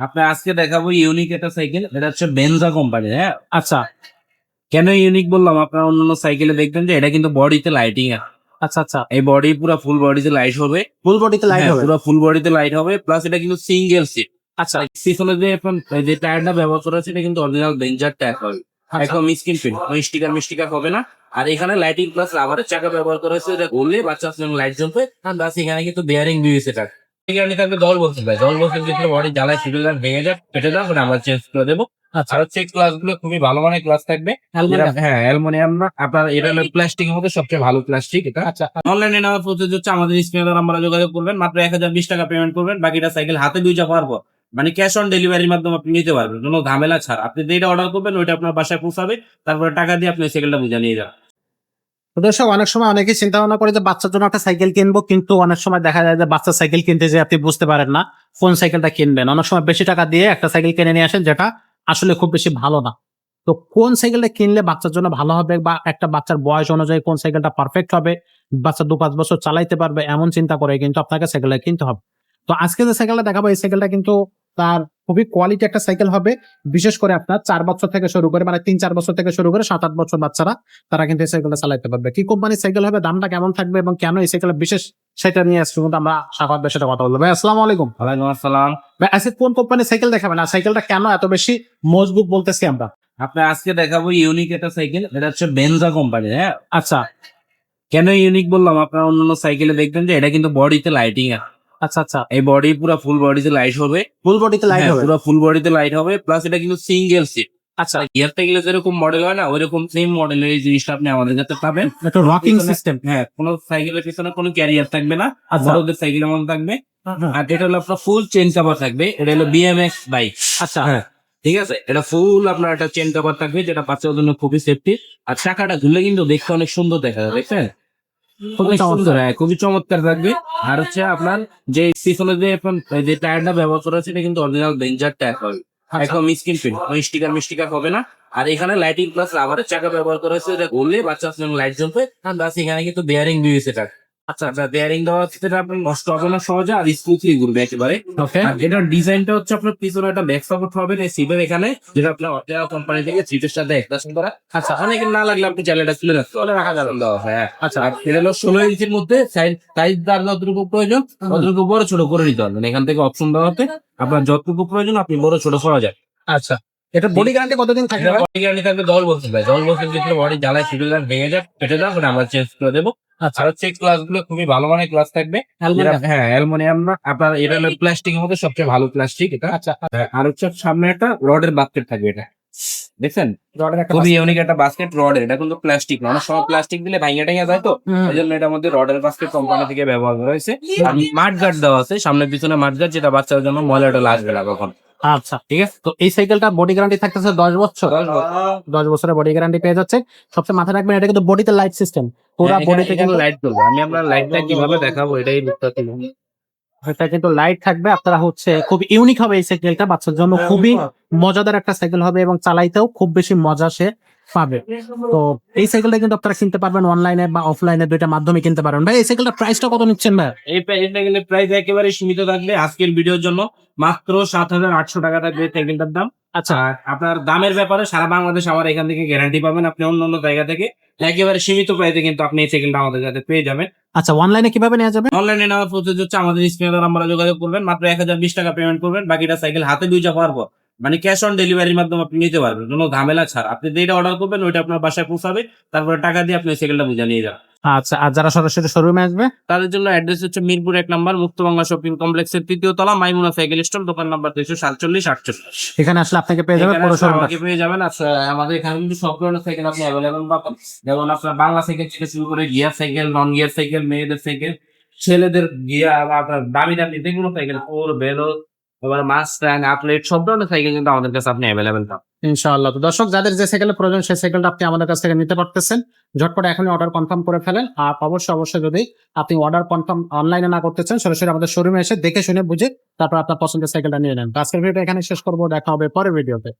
আপনার আজকে দেখাবো ইউনিক একটা সাইকেল এটা হচ্ছে বেনজা কোম্পানির হ্যাঁ? আচ্ছা। কেন ইউনিক বললাম? আপনার অন্যান্য সাইকেলে দেখবেন যে এটা কিন্তু বডিতে লাইটিং আছে আচ্ছা আচ্ছা। এই বডি পুরো ফুল বডিতে লাইট হবে। ফুল বডিতে লাইট হবে? পুরো ফুল বডিতে লাইট হবে প্লাস এটা কিন্তু সিঙ্গেল সিট আচ্ছা। পিছনে যে এখন যে টায়ারটা ব্যবহার করা হচ্ছে এটা কিন্তু অরিজিনাল বেঞ্জার টায়ার হবে। আচ্ছা। একদম স্ক্রিন প্রিন্ট কোনো স্টিকার মিস্টিকার হবে না। আর এখানে লাইটিং প্লাস রাবারের চাকা ব্যবহার করা হয়েছে এটা করলে বাচ্চার জন্য লাইট জ্বলবে। আর বাস এখানে কিন্তু বেয়ারিং দিয়েছে এটা এখানে থাকবে বলতে যেগুলো বডি জ্বালায় ভেঙে যাক কেটে দাও আমরা চেঞ্জ করে দেবো। আচ্ছা। আর হচ্ছে ক্লাসগুলো খুবই ভালো মানের ক্লাস থাকবে। হ্যাঁ অ্যালুমিনিয়াম না। আপনার এটা হলো প্লাস্টিকের মধ্যে সবচেয়ে ভালো প্লাস্টিক এটা। আচ্ছা। অনলাইনে নেওয়ার প্রসেস হচ্ছে আমাদের স্ক্রিনে নাম্বারে যোগাযোগ করবেন। মাত্র এক হাজার বিশ টাকা পেমেন্ট করবেন। বাকিটা সাইকেল হাতে দুইটা পারব। মানে ক্যাশ অন ডেলিভারির মাধ্যমে আপনি নিতে পারবেন। কোনো ঝামেলা ছাড়। আপনি যেটা অর্ডার করবেন ওইটা আপনার বাসায় পৌঁছাবে। তারপরে টাকা দিয়ে আপনি সাইকেলটা বুঝে নিয়ে যাবেন। দর্শক অনেক সময় অনেকে চিন্তা ভাবনা করে যে বাচ্চার জন্য একটা সাইকেল কিনবো, কিন্তু অনেক সময় দেখা যায় যে বাচ্চা সাইকেল কিনতে যে আপনি বুঝতে পারেন না কোন সাইকেলটা কিনবেন। অনেক সময় বেশি টাকা দিয়ে একটা সাইকেল কিনে নিয়ে আসেন যেটা আসলে খুব বেশি ভালো না। তো কোন সাইকেলটা কিনলে বাচ্চার জন্য ভালো হবে বা একটা বাচ্চার বয়স অনুযায়ী কোন সাইকেলটা পারফেক্ট হবে, বাচ্চা দু পাঁচ বছর চালাইতে পারবে এমন চিন্তা করে কিন্তু আপনাকে সাইকেলটা কিনতে হবে। তো আজকে যে সাইকেলটা দেখাবো, এই সাইকেলটা কিন্তু তার খুবই কোয়ালিটি একটা সাইকেল হবে। বিশেষ করে আপনার চার বছর থেকে শুরু করে মানে তিন চার বছর থেকে শুরু করে সাত আট বছর বাচ্চারা তারা কিন্তু এই সাইকেলটা চালাতে পারবে। কি কোম্পানির সাইকেল হবে দামটা কেমন থাকবে এবং কেন এই সাইকেল বিশেষ সেটা নিয়ে আসছি কিন্তু আমরা সাফাত সাথে কথা বলব। ভাই আসসালামু আলাইকুম। ওয়ালাইকুম আসসালাম। ভাই আজকে কোন কোম্পানির সাইকেল দেখাবেন আর সাইকেলটা কেন এত বেশি মজবুত বলতেছি আমরা? আপনার আজকে দেখাবো ইউনিক একটা সাইকেল এটা হচ্ছে বেনজা কোম্পানির হ্যাঁ? আচ্ছা। কেন ইউনিক বললাম? আপনার অন্যান্য সাইকেলে দেখবেন যে এটা কিন্তু বডিতে লাইটিং আছে আচ্ছা আচ্ছা। এই বডি পুরো ফুল বডিতে লাইট হবে। ফুল বডিতে লাইট হবে? পুরো ফুল বডিতে লাইট হবে প্লাস এটা কিন্তু সিঙ্গেল সিট আচ্ছা। গিয়ার সাইকেলে যেরকম মডেল হয় না ওইরকম সেম মডেলের এই জিনিসটা আপনি আমাদের কাছে পাবেন। একটু রকিং সিস্টেম হ্যাঁ কোনো সাইকেলের পিছনে কোনো ক্যারিয়ার থাকবে না আচ্ছা। বড়দের সাইকেল এমন থাকবে। আর এটা হলো আপনার ফুল চেন কভার থাকবে এটা হলো বিএমএক্স বাইক আচ্ছা। হ্যাঁ ঠিক আছে? এটা ফুল আপনার একটা চেন কভার থাকবে যেটা বাচ্চাদের জন্য খুবই সেফটি আর চাকাটা ঝুলে কিন্তু দেখতে অনেক সুন্দর দেখা যায় দেখছেন? খুবই চমৎকার। হ্যাঁ খুবই চমৎকার থাকবে। আর হচ্ছে আপনার যে পিছনে যে এখন যে টায়ারটা ব্যবহার করা হচ্ছে এটা কিন্তু অরিজিনাল ডেঞ্জার টায়ার হবে। আচ্ছা। একদম স্ক্রিন প্রিন্ট কোনো স্টিকার মিস্টিকার হবে না। আর এখানে লাইটিং প্লাস রাবারের চাকা ব্যবহার করা হয়েছে। এটা করলে বাচ্চার জন্য লাইট জ্বলবে। আর প্লাস এখানে কিন্তু বেয়ারিং দিয়েছে এটা আচ্ছা আচ্ছা বেয়ারিং এটা আপনার নষ্ট হবে না সহজে আর স্মুথলি ঘুরবে একেবারে। ওকে আর এটার ডিজাইনটা হচ্ছে আপনার পিছনে একটা ব্যাক সাপোর্ট হবে এই সিটের এখানে যেটা আপনার অটেরা কোম্পানি থেকে সাথে করা। আচ্ছা অনেকে না লাগলে আপনি রাখতে রাখা যাবে। হ্যাঁ আচ্ছা। আর এটা হলো ষোলো ইঞ্চির মধ্যে সাইজ সাইজ তার যতটুকু প্রয়োজন ততটুকু বড় ছোট করে নিতে পারবেন। এখান থেকে অপশন দেওয়া হতে আপনার যতটুকু প্রয়োজন আপনি বড় ছোট করা যায় আচ্ছা। এটা বডি গ্যারান্টি কতদিন থাকবে বডি গ্যারান্টি থাকবে দল বলতে পারে দল বলতে যেগুলো বডি জ্বালায় সেগুলো ভেঙে যাক কেটে দাও ওটা আমরা চেঞ্জ করে দেবো। আর হচ্ছে ক্লাসগুলো খুবই ভালো মানের ক্লাস থাকবে। হ্যাঁ অ্যালুমিনিয়াম না। আপনার এটা হলো প্লাস্টিকের মধ্যে সবচেয়ে ভালো প্লাস্টিক এটা। আচ্ছা। হ্যাঁ, আর হচ্ছে সামনে একটা রডের বাস্কেট থাকবে এটা। দেখছেন? রডের একটা খুবই ইউনিক একটা বাস্কেট রডের এটা কিন্তু প্লাস্টিক না। অনেক সময় প্লাস্টিক দিলে ভাঙে টাঙে যায় তো। এই জন্য এটার মধ্যে রডের বাস্কেট কোম্পানি থেকে ব্যবহার করা হয়েছে। আর মাঠ গার্ড দেওয়া আছে সামনে পিছনে মাঠ গার্ড যেটা বাচ্চাদের জন্য ময়লাটা লাগবে না কখন। আচ্ছা ঠিক আছে। তো এই সাইকেলটা বডি গ্যারান্টি থাকতেছে দশ বছর। দশ বছরের বডি গ্যারান্টি পেয়ে যাচ্ছে। সবচেয়ে মাথায় রাখবেন এটা কিন্তু বডিতে লাইট সিস্টেম পুরো বডিতে কিন্তু লাইট জ্বলবে। আমি আমরা লাইটটা কীভাবে দেখাবো এটাই বুঝতে। এটা কিন্তু লাইট থাকবে আপনারা হচ্ছে খুব ইউনিক হবে এই সাইকেলটা বাচ্চার জন্য খুবই মজাদার একটা সাইকেল হবে এবং চালাইতেও খুব বেশি মজা সে পাবে। তো এই সাইকেলটা কিন্তু আপনারা কিনতে পারবেন অনলাইনে বা অফলাইনে দুইটা মাধ্যমে কিনতে পারবেন। ভাই এই সাইকেলটা প্রাইসটা কত নিচ্ছেন ভাই? এই সাইকেলের গেলে প্রাইস একেবারে সীমিত থাকবে আজকের ভিডিওর জন্য। মাত্র সাত হাজার আটশো টাকা থাকবে সাইকেলটার দাম। আচ্ছা আপনার দামের ব্যাপারে সারা বাংলাদেশ আমার এখান থেকে গ্যারান্টি পাবেন আপনি অন্য অন্য জায়গা থেকে। একেবারে সীমিত প্রাইসে কিন্তু আপনি এই সাইকেলটা আমাদের কাছে পেয়ে যাবেন। আচ্ছা অনলাইনে কীভাবে নেওয়া যাবে? অনলাইনে নেওয়ার প্রসেস হচ্ছে আমাদের স্ক্রিনে আমরা যোগাযোগ করবেন মাত্র এক হাজার বিশ টাকা পেমেন্ট করবেন বাকিটা সাইকেল হাতে দুইটা পারব। মানে ক্যাশ অন ডেলিভারির মাধ্যমে আপনি নিতে পারবেন কোনো ঝামেলা ছাড়। আপনি যেটা অর্ডার করবেন ওইটা আপনার বাসায় পৌঁছাবে তারপরে টাকা দিয়ে আপনি ওই সাইকেলটা বুঝে নিয়ে যাবেন। আচ্ছা আর যারা সরাসরি শোরুমে আসবে? তাদের জন্য অ্যাড্রেস হচ্ছে মিরপুর এক নম্বর মুক্তবাংলা শপিং কমপ্লেক্সের তৃতীয় তলা মাইমুনা সাইকেল স্টল দোকান নাম্বার দুইশো সাতচল্লিশ আটচল্লিশ। এখানে আসলে আপনাকে পেয়ে যাবে এখানে পুরো আসলে আমাকে পেয়ে যাবেন আমাদের এখানে কিন্তু সব ধরনের সাইকেল আপনি অ্যাভেলেবল পাবেন। যেমন আপনার বাংলা সাইকেল থেকে শুরু করে gear cycle non gear cycle মেয়েদের সাইকেল ছেলেদের গিয়ার আপনার দামি দামি যেগুলো সাইকেল ওর বেলো এবার মাস্টাং আপলেট সব ধরনের সাইকেল কিন্তু আমাদের কাছে আপনি অ্যাভেলেবেল পাবেন। ইনশাআল্লাহ। তো দর্শক, যাদের যে সাইকেলের প্রয়োজন, সেই সাইকেলটা আপনি আমাদের কাছ থেকে নিতে পারতেছেন। ঝটপট এখনই অর্ডার কনফার্ম করে ফেলেন। আর অবশ্যই অবশ্যই যদি আপনি অর্ডার কনফার্ম অনলাইনে না করতে চান, সরাসরি আমাদের শোরুমে এসে দেখে শুনে বুঝে তারপর আপনার পছন্দের সাইকেলটা নিয়ে নেন। আজকের ভিডিওটা এখানে শেষ করব। দেখা হবে পরের ভিডিওতে